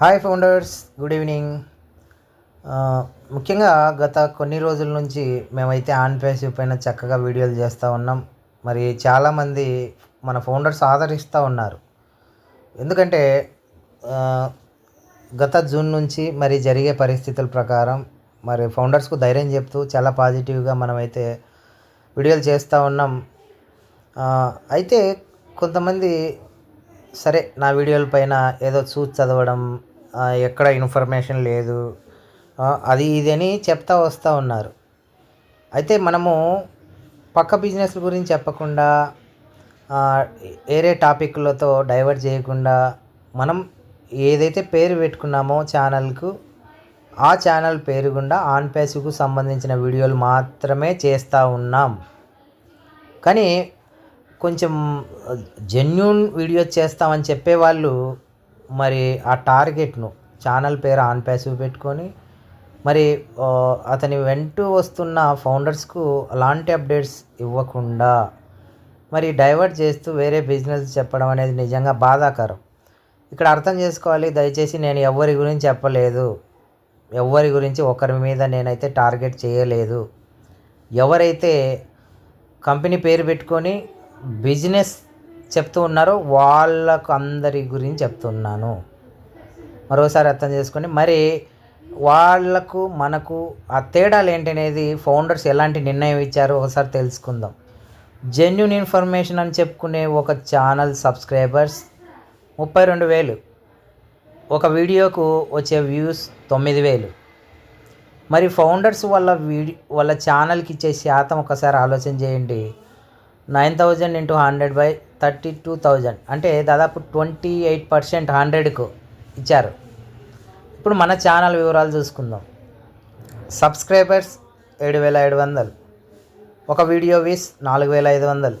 Hi founders good evening ముఖ్యంగా గత కొన్ని రోజుల నుంచి మేమైతే ఆన్ పేసివ్ పైన చక్కగా వీడియోలు చేస్తూ ఉన్నాం. మరి చాలామంది మన ఫౌండర్స్ ఆదరిస్తూ ఉన్నారు. ఎందుకంటే uh, గత జూన్ నుంచి మరి జరిగే పరిస్థితుల ప్రకారం మరి ఫౌండర్స్కు ధైర్యం చెప్తూ చాలా పాజిటివ్గా మనమైతే వీడియోలు చేస్తూ ఉన్నాం. Uh, అయితే కొంతమంది సరే నా వీడియోల పైన ఏదో చూసి చదవడం ఎక్కడ ఇన్ఫర్మేషన్ లేదు. అది ఇది అని చెప్తా వస్తూ ఉన్నారు. అయితే మనము పక్క బిజినెస్ గురించి చెప్పకుండా వేరే టాపిక్లతో డైవర్ట్ చేయకుండా మనం ఏదైతే పేరు పెట్టుకున్నామో ఛానల్కు ఆ ఛానల్ పేరు గుండా ఆన్ పేసుకు సంబంధించిన వీడియోలు మాత్రమే చేస్తూ ఉన్నాం. కానీ కొంచెం జెన్యున్ వీడియో చేస్తామని చెప్పేవాళ్ళు మరి ఆ టార్గెట్ను ఛానల్ పేరు ఆన్ ప్యాసివ్ పెట్టుకొని మరి అతని వెంట వస్తున్న ఫౌండర్స్కు అలాంటి అప్డేట్స్ ఇవ్వకుండా మరి డైవర్ట్ చేస్తూ వేరే బిజినెస్ చెప్పడం అనేది నిజంగా బాధాకరం. ఇక్కడ అర్థం చేసుకోవాలి దయచేసి నేను ఎవరి గురించి చెప్పలేదు. ఎవరి గురించి ఒకరి మీద నేనైతే టార్గెట్ చేయలేదు. ఎవరైతే కంపెనీ పేరు పెట్టుకొని బిజినెస్ చెప్తూ ఉన్నారో. వాళ్ళకు అందరి గురించి చెప్తున్నాను. మరోసారి అర్థం చేసుకొని మరి వాళ్ళకు మనకు ఆ తేడాలు ఏంటనేది ఫౌండర్స్ ఎలాంటి నిర్ణయం ఇచ్చారో ఒకసారి తెలుసుకుందాం. జెన్యున్ ఇన్ఫర్మేషన్ అని చెప్పుకునే ఒక ఛానల్ సబ్స్క్రైబర్స్ ముప్పై రెండు వేలు. ఒక వీడియోకు వచ్చే వ్యూస్ తొమ్మిది వేలు. మరి ఫౌండర్స్ వాళ్ళ వీడి వాళ్ళ ఛానల్కి ఇచ్చే శాతం ఒకసారి ఆలోచన చేయండి. Nine thousand into hundred by thirty two thousand. అంటే దాదాపు ట్వంటీ ఎయిట్ పర్సెంట్ హండ్రెడ్కు ఇచ్చారు. ఇప్పుడు మన ఛానల్ వివరాలు చూసుకుందాం. సబ్స్క్రైబర్స్ ఏడు వేల ఏడు వందలు ఒక వీడియో వీస్ నాలుగు వేల ఐదు వందలు.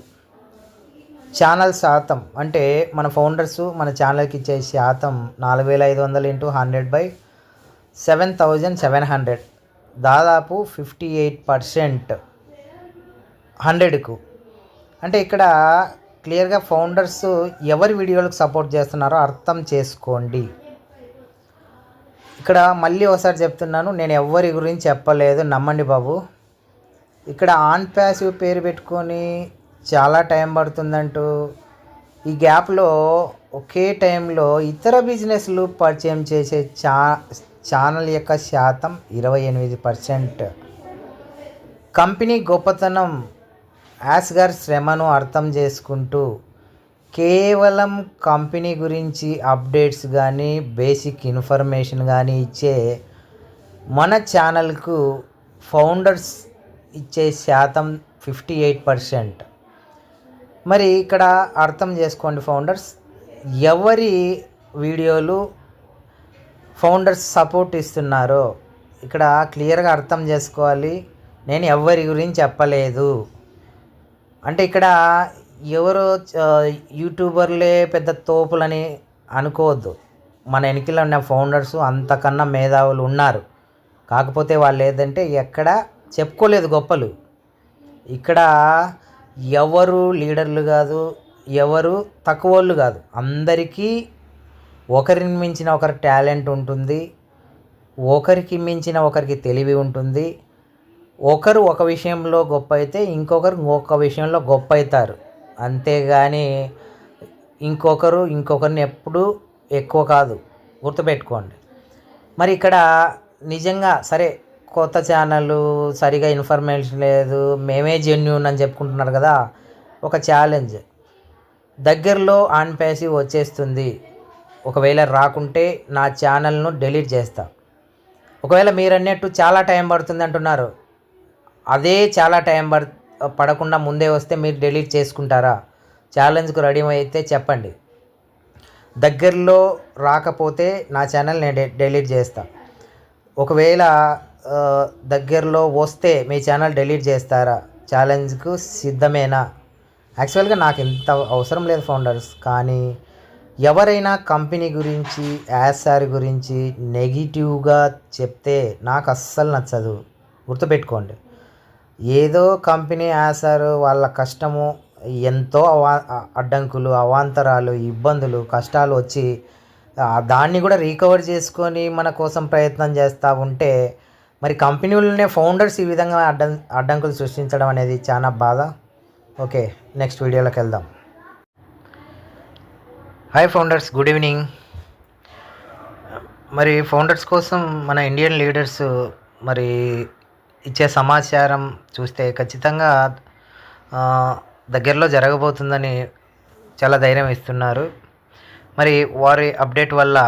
ఛానల్ శాతం అంటే మన ఫౌండర్స్ మన ఛానల్కి ఇచ్చే శాతం నాలుగు వేల ఐదు వందలు into hundred by seven thousand seven hundred. దాదాపు ఫిఫ్టీ ఎయిట్ పర్సెంట్ హండ్రెడ్కు. అంటే ఇక్కడ క్లియర్గా ఫౌండర్స్ ఎవరి వీడియోలకు సపోర్ట్ చేస్తున్నారో అర్థం చేసుకోండి. ఇక్కడ మళ్ళీ ఒకసారి చెప్తున్నాను నేను ఎవరి గురించి చెప్పలేదు నమ్మండి బాబు. ఇక్కడ ఆన్ ప్యాసివ్ పేరు పెట్టుకొని చాలా టైం పడుతుందంటూ ఈ గ్యాప్లో ఒకే టైంలో ఇతర బిజినెస్లు పరిచయం చేసే చా ఛానల్ యొక్క శాతం ఇరవై ఎనిమిది పర్సెంట్. కంపెనీ గొప్పతనం యాస్గర్ శ్రమను అర్థం చేసుకుంటూ కేవలం కంపెనీ గురించి అప్డేట్స్ కానీ బేసిక్ ఇన్ఫర్మేషన్ కానీ ఇచ్చే మన ఛానల్కు ఫౌండర్స్ ఇచ్చే శాతం ఫిఫ్టీ ఎయిట్ పర్సెంట్. మరి ఇక్కడ అర్థం చేసుకోండి ఫౌండర్స్ ఎవరి వీడియోలు ఫౌండర్స్ సపోర్ట్ ఇస్తున్నారో ఇక్కడ క్లియర్గా అర్థం చేసుకోవాలి. నేను ఎవరి గురించి చెప్పలేదు. అంటే ఇక్కడ ఎవరో యూట్యూబర్లే పెద్ద తోపులని అనుకోవద్దు. మన వెనకలో ఉన్న ఫౌండర్స్ అంతకన్నా మేధావులు ఉన్నారు. కాకపోతే వాళ్ళు ఏదంటే ఎక్కడ చెప్పుకోలేదు గొప్పలు. ఇక్కడ ఎవరు లీడర్లు కాదు ఎవరు తక్కువ వాళ్ళు కాదు. అందరికీ ఒకరిని మించిన ఒకరి టాలెంట్ ఉంటుంది ఒకరికి మించిన ఒకరికి తెలివి ఉంటుంది. ఒకరు ఒక విషయంలో గొప్ప అయితే ఇంకొకరు ఇంకొక విషయంలో గొప్ప అవుతారు అంతేగాని ఇంకొకరు ఇంకొకరిని ఎప్పుడూ ఎక్కువ కాదు. గుర్తుపెట్టుకోండి. మరి ఇక్కడ నిజంగా సరే కొత్త ఛానల్ సరిగా ఇన్ఫర్మేషన్ లేదు మేమే జెన్యున్ అని చెప్పుకుంటున్నారు కదా ఒక ఛాలెంజ్. దగ్గరలో ఆన్ పేసి వచ్చేస్తుంది. ఒకవేళ రాకుంటే నా ఛానల్ను డిలీట్ చేస్తా. ఒకవేళ మీరు అన్నట్టు చాలా టైం పడుతుంది అంటున్నారు. అదే చాలా టైం పడ పడకుండా ముందే వస్తే మీరు డిలీట్ చేసుకుంటారా? ఛాలెంజ్కు రెడీ అయితే చెప్పండి. దగ్గరలో రాకపోతే నా ఛానల్ నేను డె- డిలీట్ చేస్తా. ఒకవేళ దగ్గరలో వస్తే మీ ఛానల్ డిలీట్ చేస్తారా? ఛాలెంజ్కు సిద్ధమేనా? యాక్చువల్గా నాకు ఇంత అవసరం లేదు ఫౌండర్స్ కానీ ఎవరైనా కంపెనీ గురించి యాసార్ గురించి నెగిటివ్గా చెప్తే నాకు అస్సలు నచ్చదు. గుర్తుపెట్టుకోండి. ఏదో కంపెనీ ఆశారు వాళ్ళ కష్టము ఎంతో అవా అడ్డంకులు అవాంతరాలు ఇబ్బందులు కష్టాలు వచ్చి దాన్ని కూడా రీకవర్ చేసుకొని మన కోసం ప్రయత్నం చేస్తూ ఉంటే మరి కంపెనీలనే ఫౌండర్స్ ఈ విధంగా అడ్డం అడ్డంకులు సృష్టించడం అనేది చాలా బాధ. ఓకే నెక్స్ట్ వీడియోలోకి వెళ్దాం. హాయ్ ఫౌండర్స్ గుడ్ ఈవినింగ్ మరి ఫౌండర్స్ కోసం మన ఇండియన్ లీడర్స్ మరి ఇచ్చే సమాచారం చూస్తే ఖచ్చితంగా దగ్గరలో జరగబోతుందని చాలా ధైర్యం ఇస్తున్నారు. మరి వారి అప్డేట్ వల్ల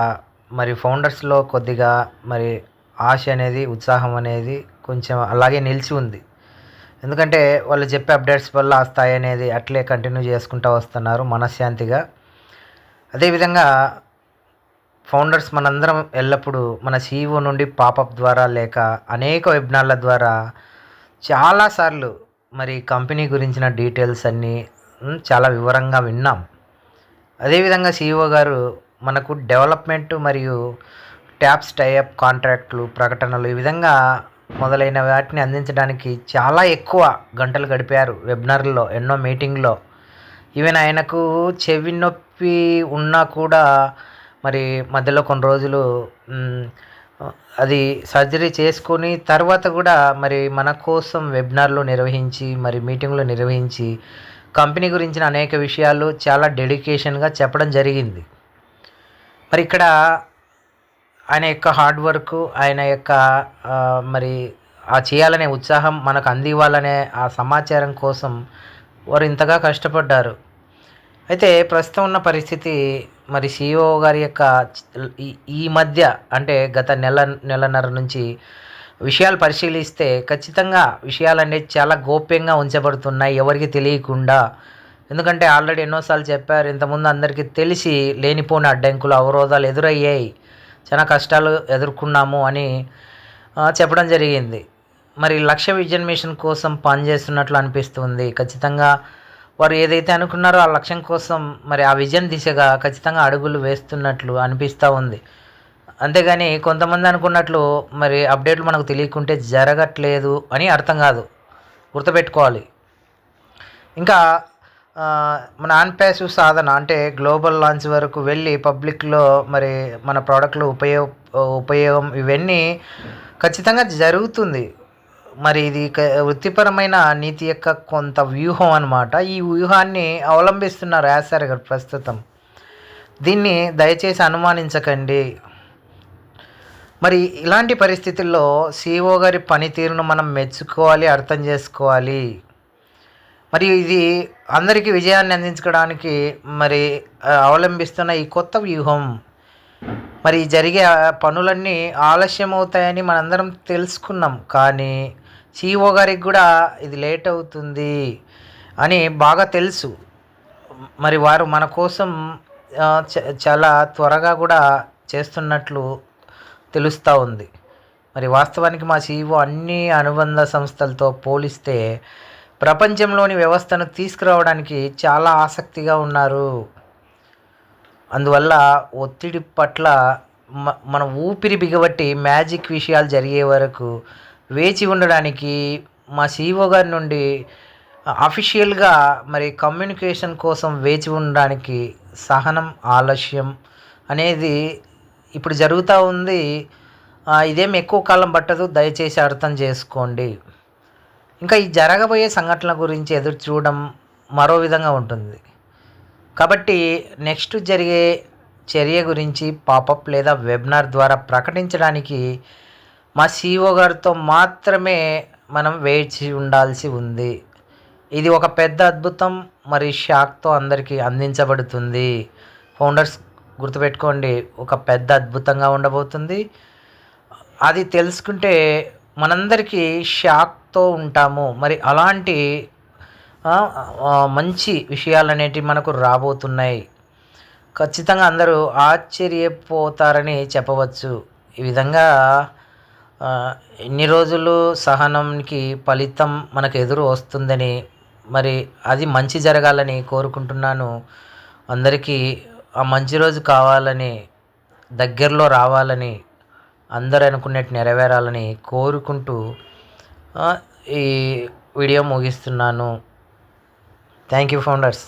మరి ఫౌండర్స్లో కొద్దిగా మరి ఆశ అనేది ఉత్సాహం అనేది కొంచెం అలాగే నిలిచి ఉంది. ఎందుకంటే వాళ్ళు చెప్పే అప్డేట్స్ వల్ల ఆ స్థాయి అనేది అట్లే కంటిన్యూ చేసుకుంటూ వస్తున్నారు మనశ్శాంతిగా. అదేవిధంగా ఫౌండర్స్ మనందరం ఎల్లప్పుడూ మన సీఈఓ నుండి పాపప్ ద్వారా లేక అనేక వెబ్నార్ల ద్వారా చాలాసార్లు మరి కంపెనీ గురించిన డీటెయిల్స్ అన్నీ చాలా వివరంగా విన్నాం. అదేవిధంగా సీఈఓ గారు మనకు డెవలప్మెంట్ మరియు ట్యాప్స్ టైఅప్ కాంట్రాక్ట్లు ప్రకటనలు ఈ విధంగా మొదలైన వాటిని అందించడానికి చాలా ఎక్కువ గంటలు గడిపారు వెబినార్లో ఎన్నో మీటింగ్లో. ఈవెన్ ఆయనకు చెవి నొప్పి ఉన్నా కూడా మరి మధ్యలో కొన్ని రోజులు అది సర్జరీ చేసుకొని తర్వాత కూడా మరి మన కోసం వెబినార్లు నిర్వహించి మరి మీటింగ్లు నిర్వహించి కంపెనీ గురించిన అనేక విషయాలు చాలా డెడికేషన్గా చెప్పడం జరిగింది. మరి ఇక్కడ ఆయన యొక్క హార్డ్ వర్క్ ఆయన యొక్క మరి ఆ చేయాలనే ఉత్సాహం మనకు అందివ్వాలనే ఆ సమాచారం కోసం వారు ఇంతగా కష్టపడ్డారు. అయితే ప్రస్తుతం ఉన్న పరిస్థితి మరి సిఇఓ గారి యొక్క ఈ మధ్య అంటే గత నెల నెలన్నర నుంచి విషయాలు పరిశీలిస్తే ఖచ్చితంగా విషయాలు అనేది చాలా గోప్యంగా ఉంచబడుతున్నాయి ఎవరికి తెలియకుండా. ఎందుకంటే ఆల్రెడీ ఎన్నోసార్లు చెప్పారు ఇంతకుముందు అందరికీ తెలిసి లేనిపోని అడ్డంకులు అవరోధాలు ఎదురయ్యాయి. చాలా కష్టాలు ఎదుర్కొన్నాము అని చెప్పడం జరిగింది. మరి లక్ష్య విజన్ మిషన్ కోసం పనిచేస్తున్నట్లు అనిపిస్తుంది. ఖచ్చితంగా వారు ఏదైతే అనుకున్నారో ఆ లక్ష్యం కోసం మరి ఆ విజన్ దిశగా ఖచ్చితంగా అడుగులు వేస్తున్నట్లు అనిపిస్తూ ఉంది. అంతేగాని కొంతమంది అనుకున్నట్లు మరి అప్డేట్లు మనకు తెలియకుంటే జరగట్లేదు అని అర్థం కాదు. గుర్తుపెట్టుకోవాలి. ఇంకా మన ఆన్పాసివ్ సాధన అంటే గ్లోబల్ లాంచ్ వరకు వెళ్ళి పబ్లిక్లో మరి మన ప్రోడక్ట్లు ఉపయోగ ఉపయోగం ఇవన్నీ ఖచ్చితంగా జరుగుతుంది. మరి ఇది వృత్తిపరమైన నీతి యొక్క కొంత వ్యూహం అనమాట ఈ వ్యూహాన్ని అవలంబిస్తున్నారు యాసార్ గారు ప్రస్తుతం. దీన్ని దయచేసి అనుమానించకండి. మరి ఇలాంటి పరిస్థితుల్లో సిఓ గారి పనితీరును మనం మెచ్చుకోవాలి అర్థం చేసుకోవాలి. మరి ఇది అందరికీ విజయాన్ని అందించడానికి మరి అవలంబిస్తున్న ఈ కొత్త వ్యూహం. మరి జరిగే పనులన్నీ ఆలస్యం అవుతాయని మనందరం తెలుసుకున్నాం. కానీ సిఇఓ గారికి కూడా ఇది లేట్ అవుతుంది అని బాగా తెలుసు. మరి వారు మన కోసం చాలా త్వరగా కూడా చేస్తున్నట్లు తెలుస్తూ ఉంది. మరి వాస్తవానికి మా సీఈఓ అన్ని అనుబంధ సంస్థలతో పోలిస్తే ప్రపంచంలోని వ్యవస్థను తీసుకురావడానికి చాలా ఆసక్తిగా ఉన్నారు. అందువల్ల ఒత్తిడి పట్ల మన ఊపిరి బిగబట్టి మ్యాజిక్ విషయాలు జరిగే వరకు వేచి ఉండడానికి మా సీఈఓ గారి నుండి అఫీషియల్గా మరి కమ్యూనికేషన్ కోసం వేచి ఉండడానికి సహనం ఆలస్యం అనేది ఇప్పుడు జరుగుతూ ఉంది. ఇదేం ఎక్కువ కాలం పట్టదు. దయచేసి అర్థం చేసుకోండి. ఇంకా ఈ జరగబోయే సంఘటనల గురించి ఎదురు చూడడం మరో విధంగా ఉంటుంది. కాబట్టి నెక్స్ట్ జరిగే చర్య గురించి పాపప్ లేదా వెబినార్ ద్వారా ప్రకటించడానికి మా సీఓ గారితో మాత్రమే మనం వేచి ఉండాల్సి ఉంది. ఇది ఒక పెద్ద అద్భుతం మరి షాక్తో అందరికీ అందించబడుతుంది. ఫౌండర్స్ గుర్తుపెట్టుకోండి ఒక పెద్ద అద్భుతంగా ఉండబోతుంది. అది తెలుసుకుంటే మనందరికీ షాక్తో ఉంటాము. మరి అలాంటి మంచి విషయాలు అనేటివి మనకు రాబోతున్నాయి. ఖచ్చితంగా అందరూ ఆశ్చర్యపోతారని చెప్పవచ్చు. ఈ విధంగా ఎన్ని రోజులు సహనంకి ఫలితం మనకు ఎదురు వస్తుందని మరి అది మంచి జరగాలని కోరుకుంటున్నాను. అందరికీ ఆ మంచి రోజు కావాలని దగ్గరలో రావాలని అందరు అనుకున్నట్టు నెరవేరాలని కోరుకుంటూ ఈ వీడియో ముగిస్తున్నాను. Thank you founders.